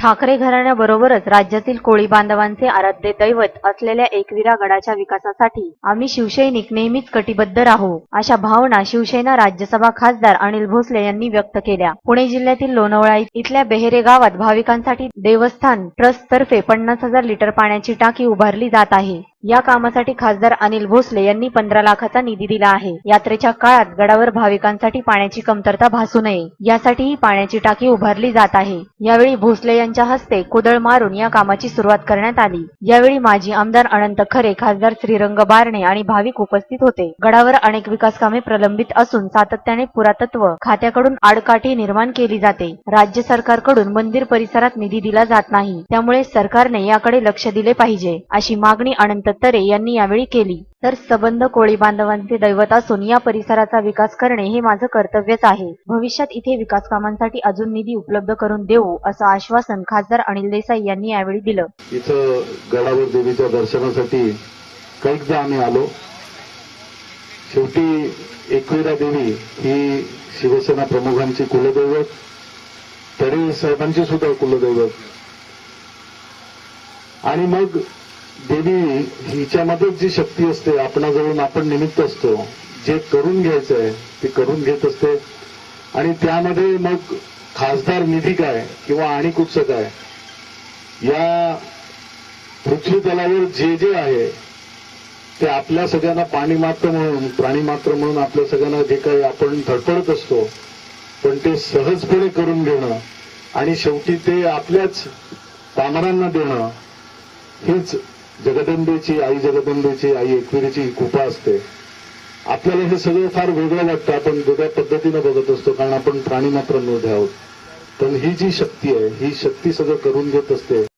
ठाकरे घराण्याबरोबरच राज्यातील कोळी बांधवांचे आराध्य दैवत असलेल्या एकविरा गडाच्या विकासासाठी आम्ही शिवसैनिक नेहमीच कटिबद्ध राहू अशा भावना शिवसेना राज्यसभा खासदार अनिल भोसले यांनी व्यक्त केल्या. पुणे जिल्ह्यातील लोणावळा इथल्या बेहेरे गावात भाविकांसाठी देवस्थान ट्रस्टतर्फे पन्नास हजार लिटर पाण्याची टाकी उभारली जात आहे. या कामासाठी खासदार अनिल भोसले यांनी पंधरा लाखाचा निधी दिला आहे. यात्रेच्या काळात गडावर भाविकांसाठी पाण्याची कमतरता भासू नये. यासाठीही पाण्याची टाकी उभारली जात आहे. यावेळी भोसले यांच्या हस्ते कुदळ मारून या कामाची सुरुवात करण्यात आली. यावेळी माजी आमदार अनंत खरे खासदार श्रीरंग बारणे आणि भाविक उपस्थित होते. गडावर अनेक विकास कामे प्रलंबित असून सातत्याने पुरातत्व खात्याकडून आडकाठी निर्माण केली जाते. राज्य सरकारकडून मंदिर परिसरात निधी दिला जात नाही. त्यामुळे सरकारने याकडे लक्ष दिले पाहिजे अशी मागणी अनंत दत्तरे यांनी यावेळी केली. तर सबंध कोळी बांधवांचे दैवत असून या परिसराचा विकास करणे हे माझं कर्तव्यच आहे. भविष्यात इथे विकास कामांसाठी अजून निधी उपलब्ध करून देऊ असं आश्वासन खासदार अनिल देसाई यांनी यावेळी दिलं. इथं गडावर देवीच्या दर्शनासाठी कैकदा आम्ही आलो. शेवटी एकविरा देवी ही शिवसेना प्रमुखांची कुलदैवत तरी साहेबांची सुद्धा कुलदैवत. आणि मग देवी हिच्यामध्येच जी शक्ती असते आपणाजवळून आपण निमित्त असतो जे करून घ्यायचं आहे ते करून घेत असते. आणि त्यामध्ये मग खासदार निधी काय किंवा आणि कुठचं काय? या पृथ्वी तलावर जे जे आहे ते आपल्या सगळ्यांना पाणी मात्र म्हणून प्राणी मात्र म्हणून आपल्या सगळ्यांना जे काही आपण धडपडत असतो पण ते सहजपणे करून घेणं आणि शेवटी ते आपल्याच पामरांना देणं हीच जगदंबेची आई जगदंबेची आई एकविरीची कृपा असते. आपल्याला हे सगळं फार वेगळं वाटतं. आपण वेगळ्या पद्धतीनं बघत असतो कारण आपण प्राणी मात्रमध्ये आहोत. पण ही जी शक्ती आहे ही शक्ती सगळं करून घेत असते.